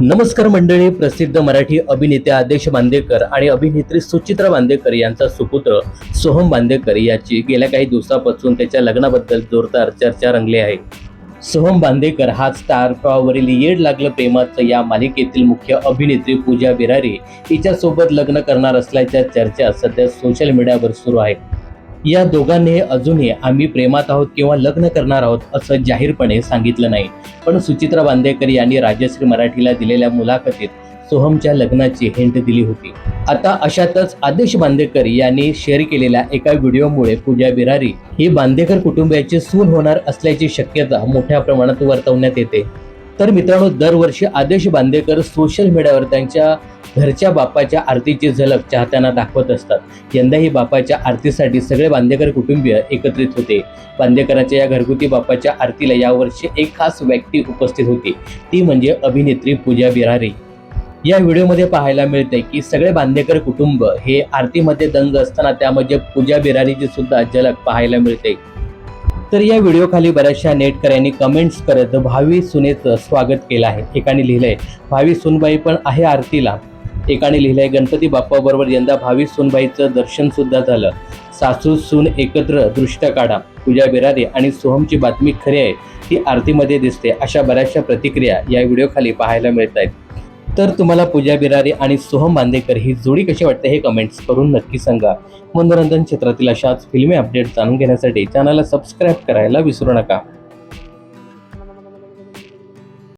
नमस्कार मंडळी प्रसिद्ध मराठी अभिनेते आदेश बांदेकर आणि अभिनेत्री सुचित्रा बांदेकर यांचा सुपुत्र सोहम बांदेकर याची गेल्या काही दिवसापासून त्याच्या लग्नाबद्दल जोरदार चर्चा रंगली आहे. सोहम बांदेकर हा स्टार प्रवाहावरील येड लागलं प्रेमाचं या मालिकेतील मुख्य अभिनेत्री पूजा बिरारी हिच्यासोबत लग्न करणार असल्याच्या चर्चा सध्या सोशल मीडियावर सुरू आहे. या दोघांनी अजूनही आम्ही प्रेमात आहोत किंवा लग्न करणार आहोत असं जाहीरपणे सांगितलं नाही. पण सुचित्रा बांदेकर यांनी राजश्री मराठीला दिलेल्या मुलाखतीत सोहमच्या लग्नाची हिंट दिली होती. आता अशातच आदेश बांदेकर यांनी शेअर केलेल्या एका व्हिडिओमुळे पूजा बिरारी ही बांदेकर कुटुंबियाची सून होणार असल्याची शक्यता मोठ्या प्रमाणात वर्तवण्यात येते. तर मित्रांनो दरवर्षी आदेश बांदेकर सोशल मीडियावर त्यांच्या घरच्या बापाच्या आरतीची झलक चाहत्यांना दाखवत असतात. यंदाही बापाच्या आरतीसाठी सगळे बांदेकर कुटुंबीय एकत्रित होते. बांदेकरांच्या या घरगुती बापाच्या आरतीला यावर्षी एक खास व्यक्ती उपस्थित होती. ती म्हणजे अभिनेत्री पूजा बिरारी. या व्हिडिओमध्ये पाहायला मिळते की सगळे बांदेकर कुटुंब हे आरतीमध्ये दंग असताना त्यामध्ये पूजा बिरारीची सुद्धा झलक पाहायला मिळते. तर या व्हिडिओखाली बऱ्याचशा नेटकऱ्यांनी कमेंट्स करत भावी सुनेचं स्वागत केलं आहे. एकाने लिहिलंय भावी सुनबाई पण आहे आरतीला. एकाने लिहिलंय गणपती बाप्पाबरोबर यंदा भावी सुनबाईचं दर्शन सुद्धा झालं. सासू सून एकत्र दृष्ट काढा. पूजा बिरारी आणि सोहमची बातमी खरी आहे. ती आरतीमध्ये दिसते. अशा बऱ्याचशा प्रतिक्रिया या व्हिडिओखाली पाहायला मिळत आहेत तर तुम्हाला पूजा बिरारी आणि सोहम बांदेकर ही जोडी कशी वाटते हे कमेंट्स करून नक्की सांगा. मनोरंजन क्षेत्रातील अशाच फिल्मी अपडेट जाणून घेण्यासाठी चॅनलला सबस्क्राईब करायला विसरू नका.